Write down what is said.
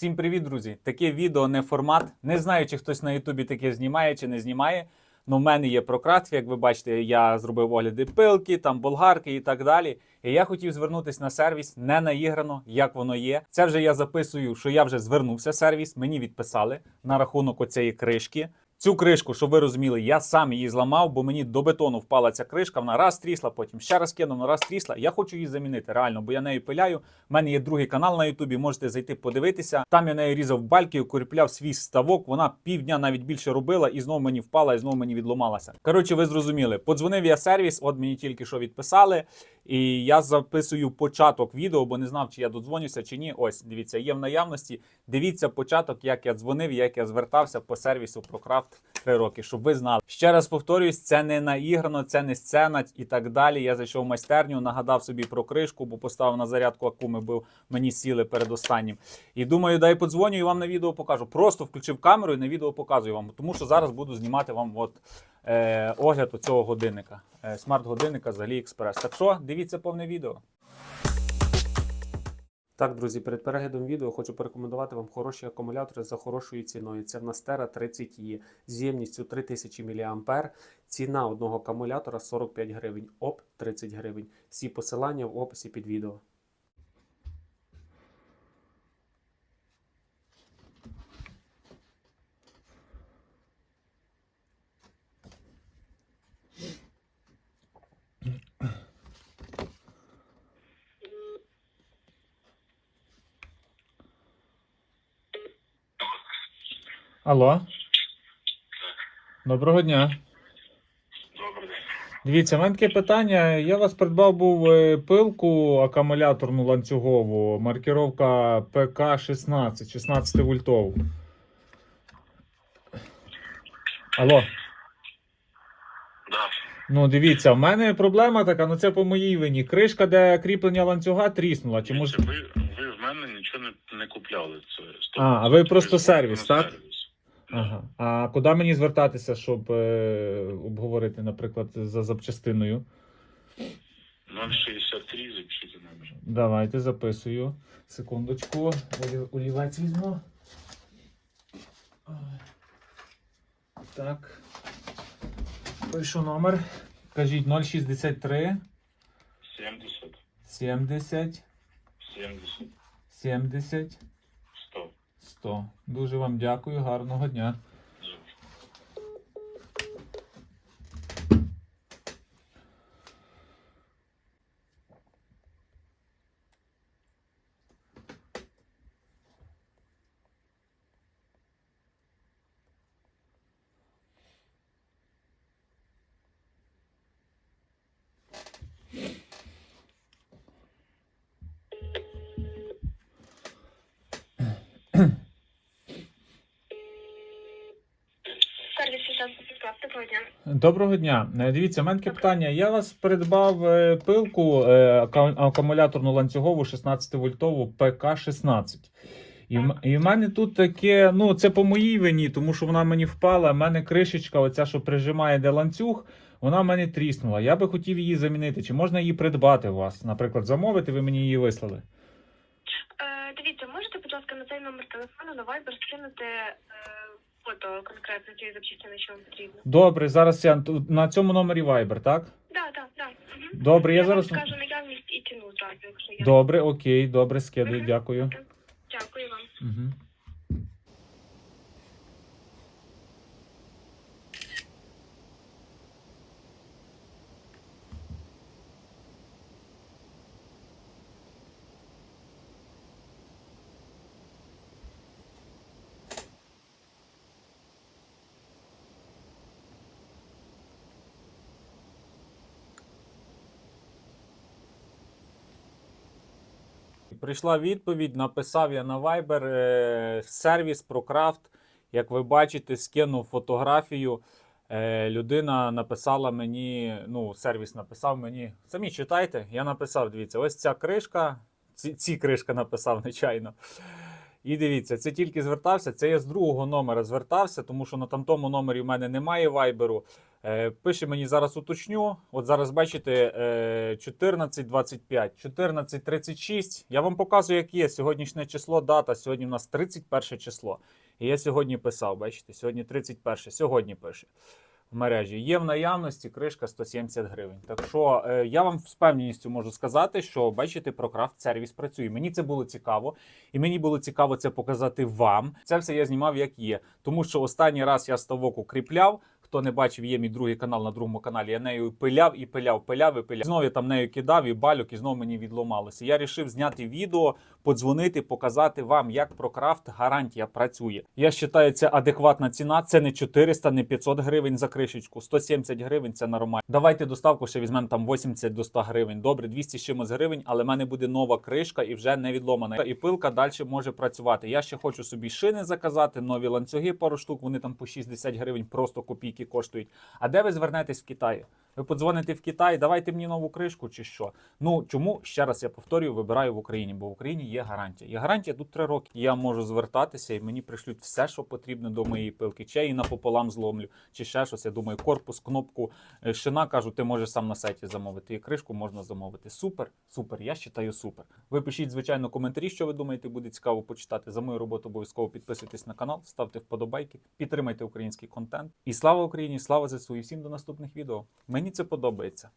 Всім привіт, друзі! Таке відео не формат. Не знаю, чи хтось на Ютубі таке знімає чи не знімає. Ну, в мене є прократфі, як ви бачите, я зробив огляди пилки, там болгарки і так далі. І я хотів звернутися на сервіс не наіграно, як воно є. Це вже я записую, що я вже звернувся сервіс. Мені відписали на рахунок оцієї кришки. Цю кришку, щоб ви розуміли, я сам її зламав, бо мені до бетону впала ця кришка. Вона раз трісла, потім ще раз кинув, вона раз трісла. Я хочу її замінити реально, бо я нею пиляю. У мене є другий канал на Ютубі. Можете зайти подивитися. Там я нею різав бальки, укріпляв свій ставок. Вона півдня навіть більше робила, і знову мені впала, і знову мені відломалася. Коротше, ви зрозуміли. Подзвонив я сервіс, от мені тільки що відписали. І я записую початок відео, бо не знав, чи я додзвонюся чи ні. Ось дивіться, є в наявності. Дивіться початок, як я дзвонив, як я звертався по сервісу ProCraft 3 роки, щоб ви знали. Ще раз повторюсь, це не наіграно, це не сцена і так далі. Я зайшов в майстерню, нагадав собі про кришку, бо поставив на зарядку акуми, бо мені сіли перед останнім. І думаю, дай подзвоню і вам на відео покажу. Просто включив камеру і на відео показую вам, тому що зараз буду знімати вам от, е, огляд цього годинника, е, смарт-годинника з AliExpress. Так що дивіться повне відео. Так, друзі, перед переглядом відео хочу порекомендувати вам хороші акумулятори за хорошою ціною. Це в нас Tera 30 e з ємністю 3000 мА. Ціна одного акумулятора 45 гривень, ОП 30 гривень. Всі посилання в описі під відео. Алло. Доброго дня. Дивіться, в мене таке питання. Я вас придбав був е, пилку акумуляторну ланцюгову, маркировка ПК-16, 16 вольтову. Алло. Да. Ну, дивіться, в мене проблема така, ну це по моїй вині. Кришка, де кріплення ланцюга, тріснула. Чи може... Ви, ви в мене нічого не, не купляли. Це А, а ви просто сервіс, так? сервіс. Ага. А куди мені звертатися, щоб е, обговорити, наприклад, за запчастиною? 063 запишіть номер. Давайте записую. Секундочку. Олі- Олівець візьму. Ой. Так. Пишу номер. Кажіть 063 70, 70 70, 70 100. 100. Дуже вам дякую, гарного дня. Доброго дня. Доброго дня. Е, Дивіться, в мене таке питання. Я вас придбав е, пилку е, акумуляторну ланцюгову 16 вольтову ПК-16. І в, і в мене тут таке, ну це по моїй вині, тому що вона мені впала. в мене кришечка, оця, що прижимає де ланцюг, вона в мене тріснула. Я би хотів її замінити. Чи можна її придбати у вас? Наприклад, замовити, ви мені її вислали. Е, дивіться, можете, будь ласка, на цей номер телефону на Viber скинути е, фото конкретно цієї запчастини, що вам потрібно. Добре, зараз я на цьому номері Viber, так? Да, да. Угу. Добре, я я зараз. вам скажу наявність і ціну зразу, якщо є. Добре, окей, добре, скидаю, Мгм. дякую. Дякую вам. Угу. Прийшла відповідь, написав я на Viber е, сервіс ProCraft. Як ви бачите, скинув фотографію. Е, людина написала мені, ну, сервіс написав мені. Самі читайте. Я написав: дивіться, ось ця кришка. Ці, ці кришка написав, нечайно. І дивіться, це тільки звертався. Це я з другого номера звертався, тому що на тамтому номері в мене немає вайберу. Е, пише мені зараз уточню. От зараз бачите е, 14.25, 14.36. Я вам показую, як є сьогоднішнє число, дата. Сьогодні у нас 31 число. І я сьогодні писав, бачите, сьогодні 31, сьогодні пише в мережі. Є в наявності кришка 170 гривень. Так що е, я вам з певністю можу сказати, що бачите, Прокрафт сервіс працює. Мені це було цікаво, і мені було цікаво це показати вам. Це все я знімав як є. Тому що останній раз я ставок укріпляв. Хто не бачив, є мій другий канал на другому каналі. Я нею пиляв і пиляв, пиляв і пиляв. Знову я там нею кидав і балюк, і знову мені відломалося. Я вирішив зняти відео, подзвонити, показати вам, як Прокрафт гарантія працює. Я вважаю, це адекватна ціна. Це не 400, не 500 гривень за кришечку. 170 гривень це нормально. Давайте доставку ще візьмемо там 80 до 100 гривень. Добре, 200 з чимось гривень, але в мене буде нова кришка і вже не відломана. І пилка далі може працювати. Я ще хочу собі шини заказати, нові ланцюги, пару штук. Вони там по 60 гривень, просто копійки коштують. А де ви звернетесь в Китаї? Ви подзвоните в Китай, давайте мені нову кришку чи що. Ну чому ще раз я повторюю, вибираю в Україні, бо в Україні є гарантія. Є гарантія тут три роки. Я можу звертатися і мені пришлють все, що потрібно до моєї пилки. Чи я її напополам зломлю, чи ще щось. Я думаю, корпус, кнопку, е, шина кажу, ти можеш сам на сайті замовити. І кришку можна замовити. Супер, супер. Я вважаю супер. Ви пишіть, звичайно, коментарі, що ви думаєте, буде цікаво почитати. За мою роботу обов'язково підписуйтесь на канал, ставте вподобайки, підтримайте український контент. І слава Україні! Слава ЗСУ! І всім до наступних відео. Мені це подобається.